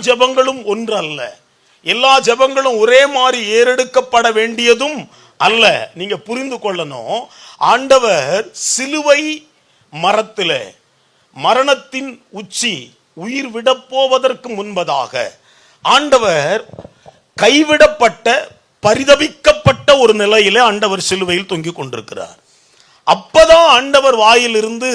ஜெபங்களும் ஒன்று அல்ல எல்லா ஜெபங்களும் ஒரே மாதிரி ஏறெடுக்கப்பட வேண்டியதும் அல்ல. நீங்க புரிந்து கொள்ளணும். ஆண்டவர் சிலுவை மரத்தில் மரணத்தின் உச்சி உயிர் விடப்போவதற்கு முன்பதாக ஆண்டவர் கைவிடப்பட்ட பரிதபிக்கப்பட்ட ஒரு நிலையில ஆண்டவர் சிலுவையில் தொங்கிக் கொண்டிருக்கிறார். அப்பதான் ஆண்டவர் வாயிலிருந்து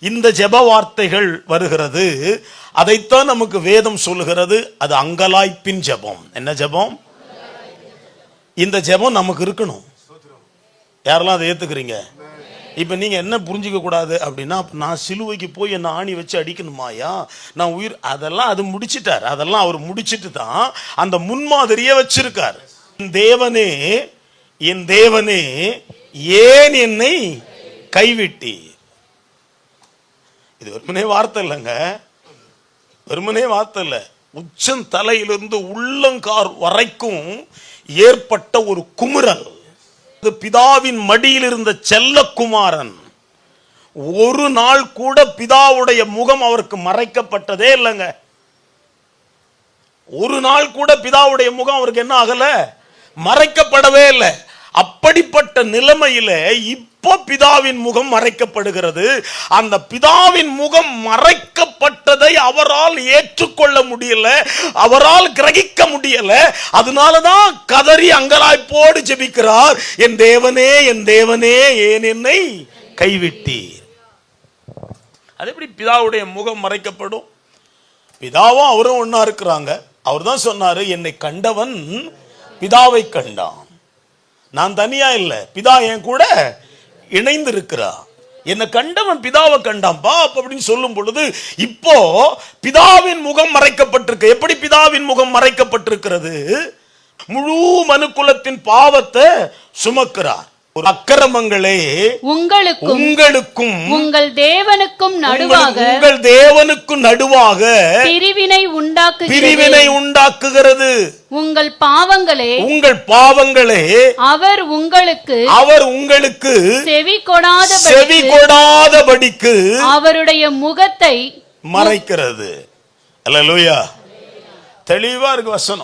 இந்த ஜெப வார்த்தைகள் வருகிறது. அதைத்தான் நமக்கு வேதம் சொல்லுகிறது. அது அங்கலாய்ப்பின் ஜெபம். என்ன ஜெபம்? இந்த ஜெபம் நமக்கு இருக்கணும். யாரெல்லாம் அதை ஏத்துக்கிறீங்க? இப்ப நீங்க என்ன புரிஞ்சுக்க கூடாது அப்படின்னா நான் சிலுவைக்கு போய் என்ன ஆணி வச்சு அடிக்கணுமாயா நான் உயிர் அதெல்லாம் அது முடிச்சிட்டார். அதெல்லாம் அவர் முடிச்சிட்டு தான் அந்த முன்மாதிரியே வச்சிருக்கார். என் தேவனே என் தேவனே ஏன் என்னை கைவிட்டி இது வெறுமனே வார்த்தை இல்லைங்க. வெறுமனே வார்த்தை இல்லை. உச்சம் தலையிலிருந்து உள்ளங்கார் வரைக்கும் ஏற்பட்ட ஒரு குமுறல். அது பிதாவின் மடியில் இருந்த செல்லக்குமாரன். ஒரு நாள் கூட பிதாவுடைய முகம் அவருக்கு மறைக்கப்பட்டதே இல்லைங்க. ஒரு நாள் கூட பிதாவுடைய முகம் அவருக்கு என்ன ஆகல? மறைக்கப்படவே இல்லை. அப்படிப்பட்ட நிலைமையில இப்போ பிதாவின் முகம் மறைக்கப்படுகிறது. அந்த பிதாவின் முகம் மறைக்கப்பட்டதை அவரால் ஏற்றுக்கொள்ள முடியல அவரால் கிரகிக்க முடியல. அதனாலதான் கதறி அங்கலாய்ப்போடு ஜெபிக்கிறார் என் தேவனே என் தேவனே ஏன் என்னை கைவிட்டீர்? அது எப்படி பிதாவுடைய முகம் மறைக்கப்படும்? பிதாவும் அவரும் ஒன்றா இருக்கிறாங்க. அவர் தான் சொன்னாரு என்னை கண்டவன் பிதாவை கண்டான். நான் தனியா இல்லை. பிதா என் கூட இணைந்து இருக்கிறா என்னை கண்டவன் பிதாவை கண்டான்பா அப்படின்னு சொல்லும் பொழுது இப்போ பிதாவின் முகம் மறைக்கப்பட்டிருக்கு. எப்படி பிதாவின் முகம் மறைக்கப்பட்டிருக்கிறது? முழு மனுக்குலத்தின் பாவத்தை சுமக்கிறார். ஒரு அக்கிரமங்களே உங்களுக்கும் உங்களுக்கும் உங்கள் தேவனுக்கும் நடுவாக உங்கள் உங்கள் தேவனுக்கு நடுவாக பிரிவினை உண்டாக்குகிறது. பிரிவினை உண்டாக்குகிறது. உங்கள் பாவங்களே உங்கள் பாவங்களே அவர் உங்களுக்கு அவர் உங்களுக்கு செவி கொடாத செவி கொடாதபடிக்கு அவருடைய முகத்தை மறைக்கிறது. அல்லேலூயா. தெளிவா இருக்கு வசனம்.